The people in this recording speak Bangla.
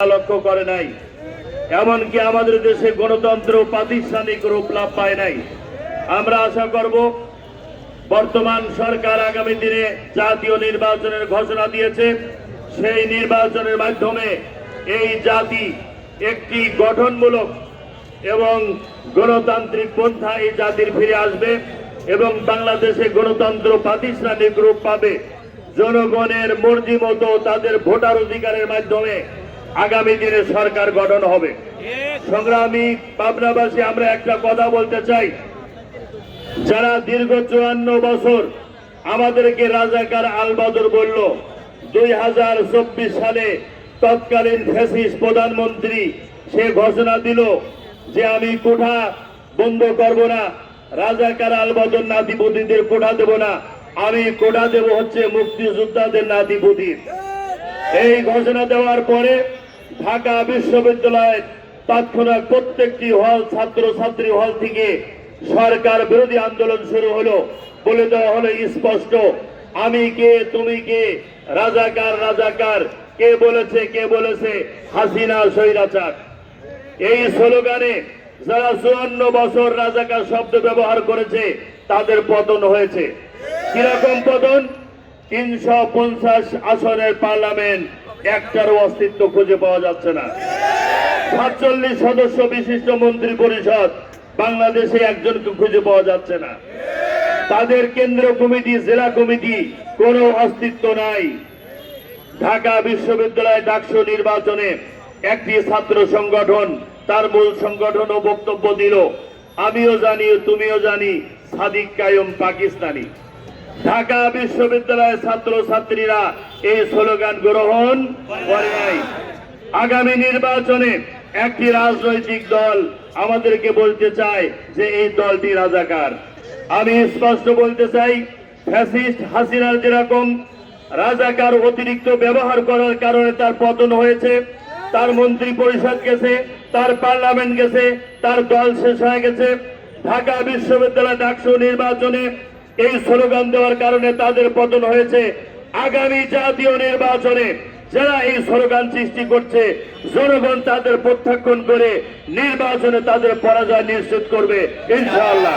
লক্ষ্য করে নাই। এমনকি আমাদের দেশে গণতন্ত্র প্রাতিষ্ঠানিক রূপ লাভ পায় নাই। আমরা আশা করব, বর্তমান সরকার আগামী দিনে জাতীয় নির্বাচনের ঘোষণা দিয়েছে। সেই নির্বাচনের মাধ্যমে এই জাতি একটি গঠনমূলক এবং গণতান্ত্রিক পন্থা এই জাতির ফিরে আসবে এবং বাংলাদেশে গণতন্ত্র প্রাতিষ্ঠানিক রূপ পাবে। জনগণের মর্জি মতো তাদের ভোটার অধিকারের মাধ্যমে আগামী দিনে সরকার গঠন হবে। সংগ্রামী পাবনাবাসী আমরা একটা কথা বলতে চাই। যারা দীর্ঘ চুয়ান্ন বছর আমাদেরকে রাজাকার আলবাদর বলল দুই হাজার চব্বিশ সালে তৎকালীন ফ্যাসিস প্রধানমন্ত্রী সে ঘোষণা দিল যে আমি কোঠা বন্ধ করব না রাজাকার আলবাদর নাতিপুতিদের কোঠা দেব না আমি কোঠা দেব হচ্ছে মুক্তিযোদ্ধাদের নাতিপুতির। এই ঘোষণা দেওয়ার পরে ঢাকা বিশ্ববিদ্যালয়ের তৎক্ষণাৎ প্রত্যেকটি হল ছাত্র ছাত্রী হল থেকে সরকার বিরোধী আন্দোলন শুরু হলো। বলে দেওয়া হলো স্পষ্ট। আমি কে, তুমি কে, রাজাকার রাজাকার, কে বলেছে কে বলেছে, হাসিনা স্বৈরাচার। এই স্লোগানে যারা চুয়ান্ন বছর রাজাকার শব্দ ব্যবহার করেছে, তাদের পতন হয়েছে। কীরকম পতন? তিনশো পঞ্চাশ আসনের পার্লামেন্ট একটারও অস্তিত্ব খুঁজে পাওয়া যাচ্ছে না। সাতচল্লিশ সদস্য বিশিষ্ট মন্ত্রী পরিষদ বাংলাদেশে একজনকে খুঁজে পাওয়া যাচ্ছে না। তাদের কেন্দ্র কমিটি, জেলা কমিটি কোনো অস্তিত্ব নাই। ঢাকা বিশ্ববিদ্যালয় ডাকসু নির্বাচনে একটি ছাত্র সংগঠন তার মূল সংগঠন ও বক্তব্য দিল, আমিও জানি তুমিও জানি, সাদিক কায়ুম পাকিস্তানি। ঢাকা বিশ্ববিদ্যালয়ের ছাত্র ছাত্রীরা এই স্লোগান গ্রহণ করে নাই। আগামী নির্বাচনে একটি রাজনৈতিক দল আমাদেরকে বলতে চায় যে এই দলটি রাজাকার। আমি স্পষ্ট বলতে চাই, ফ্যাসিস্ট হাসিনার যেরকম রাজাকার অতিরিক্ত ব্যবহার করার কারণে তার পতন হয়েছে, তার মন্ত্রী পরিষদ গেছে, তার পার্লামেন্ট গেছে, তার দল শেষ হয়ে গেছে। ঢাকা বিশ্ববিদ্যালয় ডাকসু নির্বাচনে এই স্লোগান দেওয়ার কারণে তাদের পতন হয়েছে আগামী জাতীয় নির্বাচনে। যারা এই স্লোগান সৃষ্টি করছে, জনগণ তাদের প্রত্যাখ্যান করে নির্বাচনে তাদের পরাজয় নিশ্চিত করবে, ইনশাআল্লাহ।